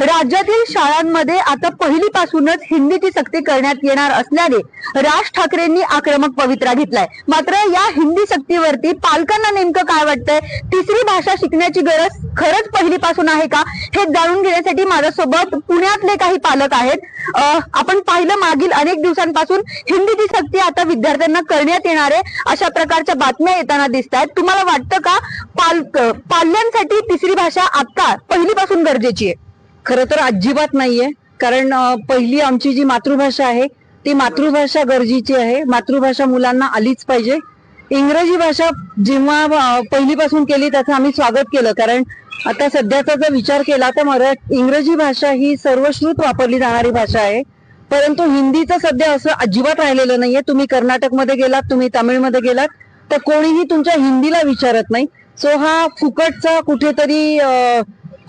राज्यातील शाळांमध्ये आता पहिलीपासूनच हिंदीची सक्ती करण्यात येणार असल्याने राज ठाकरेंनी आक्रमक पवित्रा घेतलाय. मात्र या हिंदी सक्तीवरती पालकांना नेमकं काय वाटतंय? तिसरी भाषा शिकण्याची गरज खरंच पहिलीपासून आहे का? हे जाणून घेण्यासाठी माझ्यासोबत पुण्यातले काही पालक आहेत. आपण पाहिलं मागील अनेक दिवसांपासून हिंदीची सक्ती आता विद्यार्थ्यांना करण्यात येणार आहे. अशा प्रकारच्या बातम्या येताना दिसत आहेत तुम्हाला वाटतं का? पाल पाल्यांसाठी तिसरी भाषा आता पहिलीपासून गरजेची आहे? खरं तर अजिबात नाहीये. कारण पहिली आमची जी मातृभाषा आहे ती मातृभाषा गरजेची आहे. मातृभाषा मुलांना आलीच पाहिजे. इंग्रजी भाषा जेव्हा पहिलीपासून केली त्याचं आम्ही स्वागत केलं. कारण आता सध्याचा जर विचार केला तर मरा इंग्रजी भाषा ही सर्वश्रुत वापरली जाणारी भाषा आहे. परंतु हिंदीचं सध्या असं अजिबात राहिलेलं नाहीये. तुम्ही कर्नाटकमध्ये गेलात तुम्ही तामिळमध्ये गेलात तर कोणीही तुमच्या हिंदीला विचारत नाही. सो हा फुकटचा कुठेतरी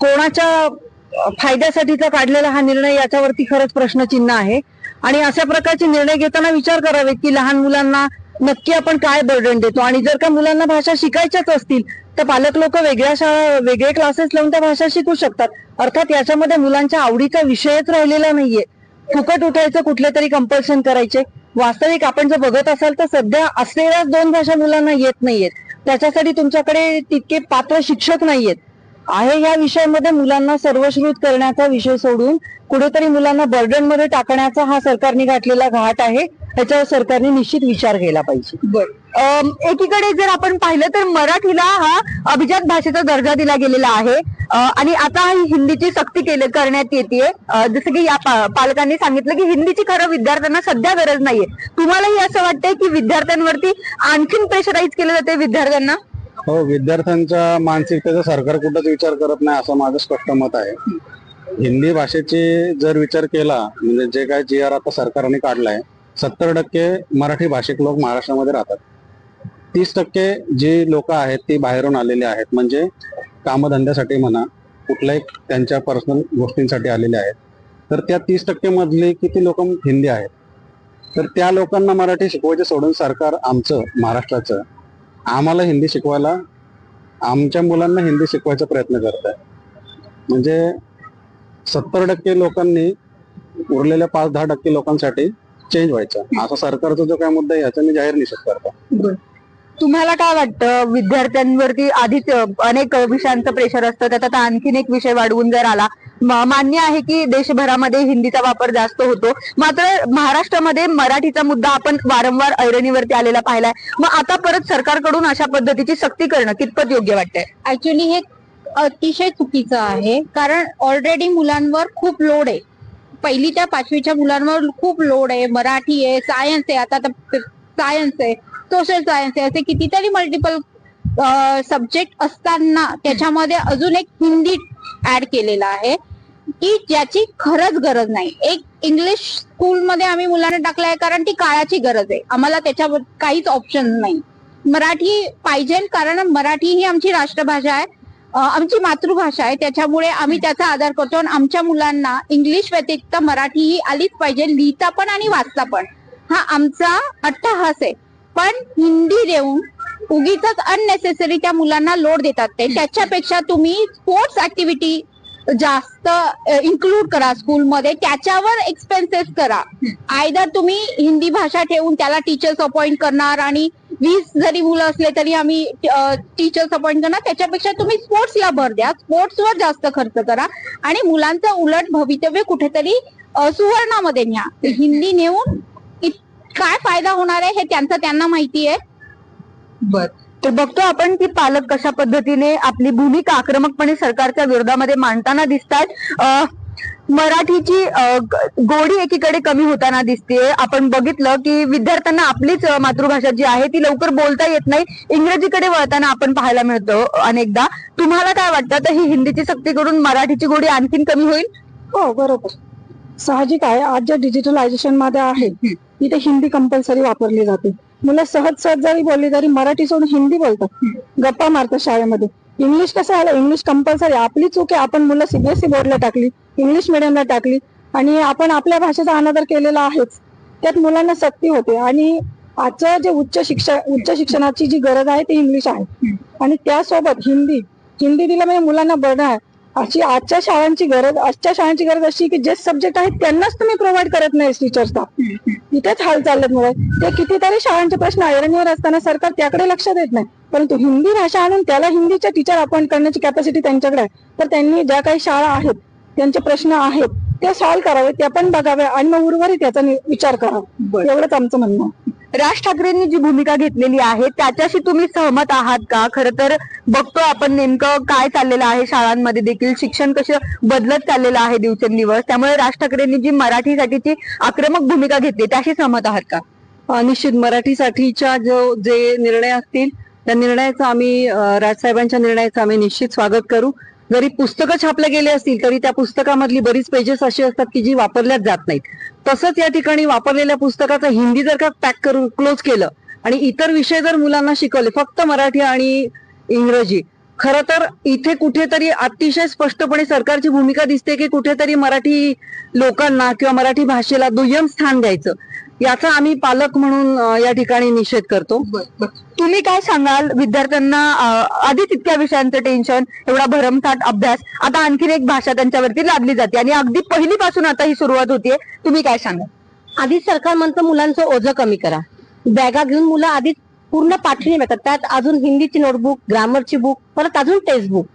कोणाच्या फायद्यासाठीचा काढलेला हा निर्णय याच्यावरती खरंच प्रश्नचिन्ह आहे. आणि अशा प्रकारचे निर्णय घेताना विचार करावेत की लहान मुलांना नक्की आपण काय बर्डन देतो? आणि जर का मुलांना भाषा शिकायच्याच असतील तर पालक लोक वेगळ्या शाळा वेगळे क्लासेस लावून त्या भाषा शिकू शकतात. अर्थात याच्यामध्ये मुलांच्या आवडीचा विषयच राहिलेला नाहीये. फुकट उठायचं कुठले तरी कंपल्शन करायचे. वास्तविक आपण जर बघत असाल तर सध्या असलेल्याच दोन भाषा मुलांना येत नाहीयेत. त्याच्यासाठी तुमच्याकडे तितके पात्र शिक्षक नाहीयेत. आहे या विषयामध्ये मुलांना सर्वश्रुत करण्याचा विषय सोडून कुठेतरी मुलांना बर्डनमध्ये टाकण्याचा हा सरकारने गाठलेला घाट आहे. ह्याच्यावर सरकारने निश्चित विचार केला पाहिजे. एकीकडे जर आपण पाहिलं तर मराठीला हा अभिजात भाषेचा दर्जा दिला गेलेला आहे. आणि आता ही हिंदीची सक्ती केली करण्यात येते जसं की या पालकांनी सांगितलं की हिंदीची खरं विद्यार्थ्यांना सध्या गरज नाहीये. तुम्हालाही असं वाटतंय की विद्यार्थ्यांवरती आणखीन प्रेशराईज केलं जाते विद्यार्थ्यांना? हो विद्यार्थ्यांच्या मानसिकतेचा सरकार कुठंच विचार करत नाही असं माझं स्पष्ट मत आहे. हिंदी भाषेची जर विचार केला म्हणजे जे काय जी आर आता सरकारने काढलाय सत्तर टक्के मराठी भाषिक लोक महाराष्ट्रामध्ये राहतात. तीस टक्के जी लोक आहेत ती बाहेरून आलेली आहेत म्हणजे कामधंद्यासाठी म्हणा कुठल्याही त्यांच्या पर्सनल गोष्टींसाठी आलेले आहेत. तर त्या तीस टक्के मधली किती लोक हिंदी आहेत? तर त्या लोकांना मराठी शिकवायचे सोडून सरकार आमचं महाराष्ट्राचं आम्हाला हिंदी शिकवायला आमच्या मुलांना हिंदी शिकवायचा प्रयत्न करत आहे म्हणजे सत्तर टक्के लोकांनी उरलेल्या पाच दहा टक्के लोकांसाठी चेंज व्हायचा. असा सरकारचा जो काय मुद्दा आहे याचा मी जाहीर निषेध करतो. तुम्हाला काय वाटतं? विद्यार्थ्यांवरती आधीच अनेक विषयांचं प्रेशर असतं. त्यात आता आणखीन एक विषय वाढवून जर आला मान्य आहे की देशभरामध्ये हिंदीचा वापर जास्त होतो. मात्र महाराष्ट्रामध्ये मराठीचा मुद्दा आपण वारंवार ऐरणीवरती आलेला पाहिलाय. मग आता परत सरकारकडून अशा पद्धतीची सक्ती करणं कितपत योग्य वाटतंय? ऍक्च्युली हे अतिशय चुकीचं आहे. कारण ऑलरेडी मुलांवर खूप लोड आहे. पहिली त्या पाचवीच्या मुलांवर खूप लोड आहे. मराठी आहे सायन्स आहे. आता सायन्स आहे सोशल सायन्स आहे. असे कितीतरी मल्टिपल सब्जेक्ट असताना त्याच्यामध्ये अजून एक हिंदी ऍड केलेला आहे की ज्याची खरंच गरज नाही. एक इंग्लिश स्कूलमध्ये आम्ही मुलांना टाकलं आहे कारण ती काळाची गरज आहे. आम्हाला त्याच्यावर काहीच ऑप्शन नाही. मराठी पाहिजे कारण मराठी ही आमची राष्ट्रभाषा आहे. आमची मातृभाषा आहे. त्याच्यामुळे आम्ही त्याचा आदर करतो आणि आमच्या मुलांना इंग्लिश व्यतिरिक्त मराठी ही आलीच पाहिजे. लिहिता पण आणि वाचता पण. हा आमचा अट्टहास आहे. पण हिंदी देऊन उगीच अननेसेसरी त्या मुलांना लोड देतात ते. त्याच्यापेक्षा तुम्ही स्पोर्ट्स ऍक्टिव्हिटी जास्त इन्क्लूड करा स्कूलमध्ये त्याच्यावर एक्सपेन्सेस करा. आयदर तुम्ही हिंदी भाषा ठेवून त्याला टीचर्स अपॉइंट करणार आणि वीस जरी मुलं असले तरी आम्ही टीचर्स अपॉइंट करणार. त्याच्यापेक्षा तुम्ही स्पोर्ट्सला भर द्या. स्पोर्ट्सवर जास्त खर्च करा. आणि मुलांचं उलट भवितव्य कुठेतरी सुवर्णामध्ये न्या. हिंदी नेऊन इत- काय फायदा होणार आहे हे त्यांचं त्यांना माहिती आहे. बर. तर बघतो आपण की पालक कशा पद्धतीने आपली भूमिका आक्रमकपणे सरकारच्या विरोधामध्ये मांडताना दिसतात. मराठीची गोडी एकीकडे कमी होताना दिसते आपण बघितलं की विद्यार्थ्यांना आपलीच मातृभाषा जी आहे ती लवकर बोलता येत नाही. इंग्रजीकडे वळताना आपण पाहायला मिळतो अनेकदा. तुम्हाला काय वाटतं? तर ही हिंदीची सक्ती करून मराठीची गोडी आणखीन कमी होईल? हो बरोबर. साहजिक आहे. आज ज्या डिजिटलायझेशनमध्ये आहे तिथे हिंदी कंपल्सरी वापरली जाते. मुलं सहज सहज जरी बोलली तरी मराठी सोडून हिंदी बोलतात. गप्पा मारतात शाळेमध्ये. इंग्लिश कसं आलं इंग्लिश कंपल्सरी आपली चूक आहे. आपण मुलं सीबीएसई बोर्डला टाकली इंग्लिश मिडियमला टाकली आणि आपण आपल्या भाषेचा अनादर केलेला आहेच. त्यात मुलांना सक्ती होते आणि आजचं जे उच्च शिक्षण उच्च शिक्षणाची जी गरज आहे ती इंग्लिश आहे. आणि त्यासोबत हिंदी हिंदी दिलं म्हणजे मुलांना बरं आहे. अशी आजच्या शाळांची गरज आजच्या शाळांची गरज अशी की जे सब्जेक्ट आहेत त्यांनाच तुम्ही प्रोव्हाइड करत नाही टीचर स्टाफ इथेच हाल चाललेत मुळे. ते कितीतरी शाळांचे प्रश्न ऐरणीवर असताना सरकार त्याकडे लक्ष देत नाही. परंतु हिंदी भाषा आणून त्याला हिंदीच्या टीचर अपॉइंट करण्याची कॅपॅसिटी त्यांच्याकडे आहे. तर त्यांनी ज्या काही शाळा आहेत त्यांचे प्रश्न आहेत ते सॉल्व्ह करावे ते पण बघावे आणि मग उर्वरित याचा विचार करावा. एवढंच आमचं म्हणणं आहे. राज ठाकरेंनी जी भूमिका घेतलेली आहे त्याच्याशी तुम्ही सहमत आहात का? खर तर बघतो आपण नेमकं काय चाललेलं आहे शाळांमध्ये देखील शिक्षण कसं बदलत चाललेलं आहे दिवसेंदिवस त्यामुळे राज ठाकरेंनी जी मराठीसाठीची आक्रमक भूमिका घेतली त्याशी सहमत आहात का? निश्चित मराठीसाठीच्या जो जे निर्णय असतील त्या निर्णयाचं आम्ही राजसाहेबांच्या निर्णयाचं आम्ही निश्चित स्वागत करू. जरी पुस्तकं छापले गेले असतील तरी त्या पुस्तकामधली बरीच पेजेस अशी असतात की जी वापरल्याच जात नाहीत. तसंच या ठिकाणी वापरलेल्या पुस्तकाचं हिंदी जर का पॅक करून क्लोज केलं आणि इतर विषय जर मुलांना शिकवले फक्त मराठी आणि इंग्रजी खरं तर इथे कुठेतरी अतिशय स्पष्टपणे सरकारची भूमिका दिसते की कुठेतरी मराठी लोकांना किंवा मराठी भाषेला दुय्यम स्थान द्यायचं. याचा आम्ही पालक म्हणून या ठिकाणी निषेध करतो. तुम्ही काय सांगाल? विद्यार्थ्यांना आधीच इतक्या विषयांचं टेन्शन एवढा भरमसाठ अभ्यास आता आणखीन एक भाषा त्यांच्यावरती लादली जाते आणि अगदी पहिलीपासून आता ही सुरुवात होतीये. तुम्ही काय सांगाल? आधीच सरकार म्हणतं मुलांचं ओझं कमी करा. बॅगा घेऊन मुलं आधीच पूर्ण पाठीने मिळतात. त्यात अजून हिंदीची नोटबुक ग्रामरची बुक परत अजून टेक्स्टबुक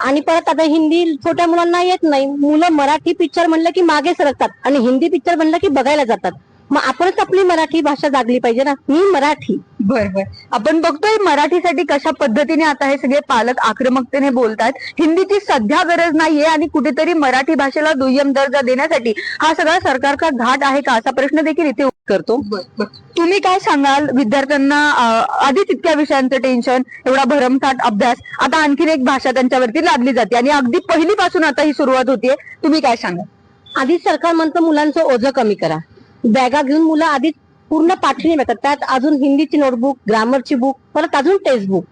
आणि परत आता हिंदी छोट्या मुलांना येत नाही. मुलं मराठी पिक्चर म्हणलं की मागे सरकतात आणि हिंदी पिक्चर म्हणलं की बघायला जातात. मग आपणच आपली मराठी भाषा जागली पाहिजे ना. मी मराठी. बर बर. आपण बघतोय मराठीसाठी कशा पद्धतीने आता हे सगळे पालक आक्रमकतेने बोलतात. हिंदीची सध्या गरज नाहीये आणि कुठेतरी मराठी भाषेला दुय्यम दर्जा देण्यासाठी हा सगळा सरकारचा घाट आहे का? असा प्रश्न देखील इथे करतो. तुम्ही काय सांगाल? विद्यार्थ्यांना अं, आधीच इतक्या विषयांचं टेन्शन एवढा भरमसाठ अभ्यास. आता आणखीन एक भाषा त्यांच्यावरती लादली जाते आणि अगदी पहिलीपासून आता ही सुरुवात होतीये. तुम्ही काय सांगाल? आधीच सरकार म्हणतं मुलांचं ओझं कमी करा. बॅगा घेऊन मुलं आधीच पूर्ण पाठीने येतात त्यात अजून हिंदीची नोटबुक ग्रामरची बुक परत अजून टेक्स्ट बुक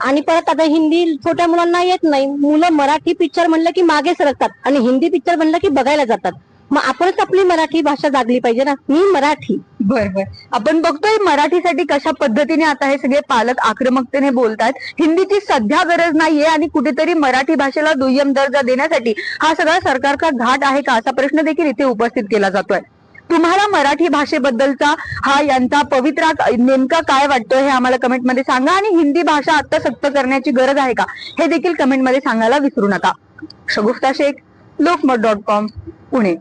आणि परत आता हिंदी छोट्या मुलांना येत नाही. मुलं मराठी पिक्चर म्हणलं की मागे सरकतात आणि हिंदी पिक्चर म्हणलं की बघायला जातात. मग आपणच आपली मराठी भाषा जागली पाहिजे ना? मी मराठी. बर बर. आपण बघतोय मराठीसाठी कशा पद्धतीने आता हे सगळे पालक आक्रमकतेने बोलतात हिंदीची सध्या गरज नाहीये आणि कुठेतरी मराठी भाषेला दुय्यम दर्जा देण्यासाठी हा सगळा सरकारचा घाट आहे का? असा प्रश्न देखील इथे उपस्थित केला जातोय. तुम्हाला मराठी भाषेबद्दलचा हा यांचा पवित्रा नेमका काय वाटतोय हे आम्हाला कमेंटमध्ये सांगा आणि हिंदी भाषा आता सक्त करण्याची गरज आहे का हे देखील कमेंटमध्ये सांगायला विसरू नका. Shagufta Shaikh Lokmat dot com Pune.